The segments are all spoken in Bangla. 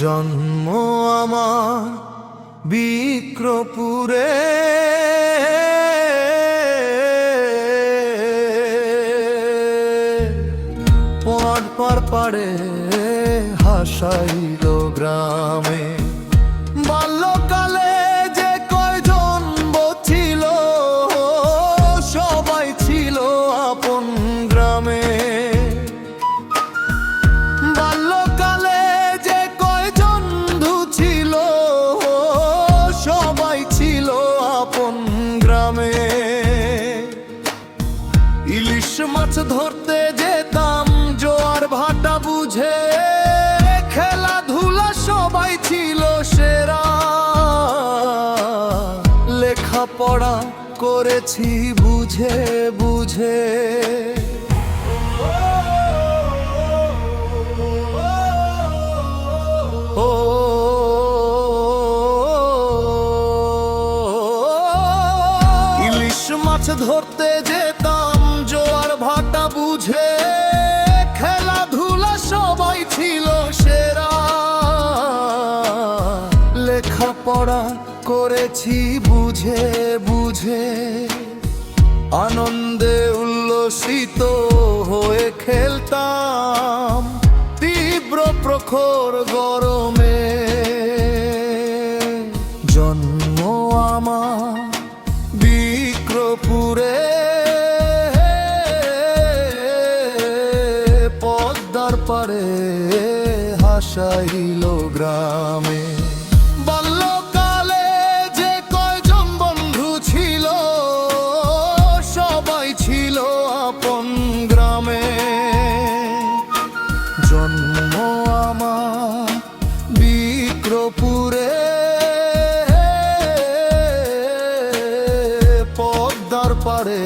জন্ম আমার বিক্রপুরে। পর পর পারে হাসাইল গ্রামে। বাল্যকালে মাছ ধরতে যেতাম জোয়ার ভাটা বুঝে খেলাধুলা সবাই ছিল সেরা লেখাপড়া করেছি বুঝে বুঝে মাছ ধরতে যেতাম ভাটা বুঝে, খেলাধুলা সবাই ছিল সেরা। লেখাপড়া করেছি বুঝে বুঝে। আনন্দে উল্লসিত হয়ে খেলতাম, তীব্র প্রখর গরমে। জন্ম পারে হাসাইল গ্রামে। বাল্যকালে যে কয়জন বন্ধু ছিল, সবাই ছিল আপন গ্রামে। জন্ম আমার বিক্রপুরে। পদ্মার পারে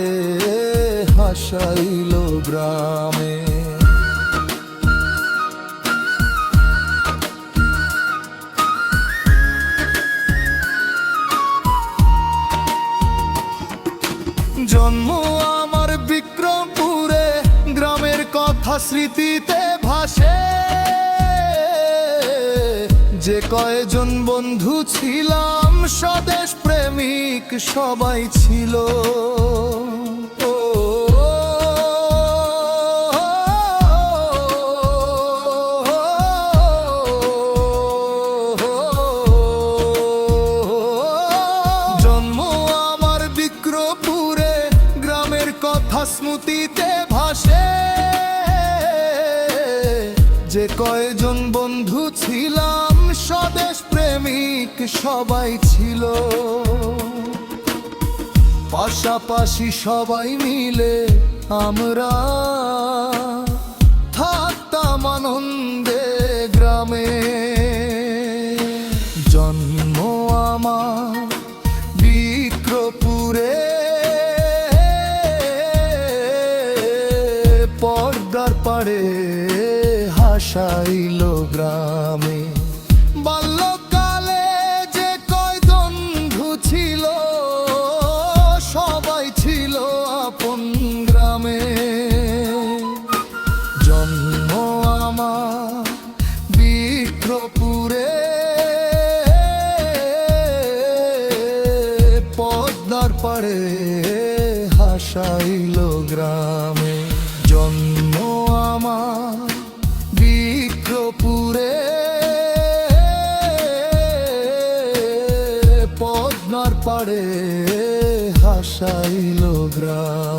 হাসাইল গ্রামে। স্মৃতিতে ভাসে যে কয়জন বন্ধু ছিলাম স্বদেশ প্রেমিক সবাই ছিল জন্ম আমার বিক্রপুরে গ্রামের কথা স্মৃতিতে ভাসে যে কয়জন বন্ধু ছিলাম, স্বদেশ প্রেমিক সবাই ছিল। পাশাপাশি সবাই মিলে আমরা থাকতাম আনন্দে গ্রামে। জন্ম আমার বিক্রপুরে পর্দার পাড়ে হাসাইল গ্রামে। বাল্যকালে যে কয় বন্ধু ছিল, সবাই ছিল আপন গ্রামে। জন্ম আমার বিক্রপুরে পদ্মার পাড়ে হাসাইল গ্রামে। পাড়ে হাসাইল গ্রাম।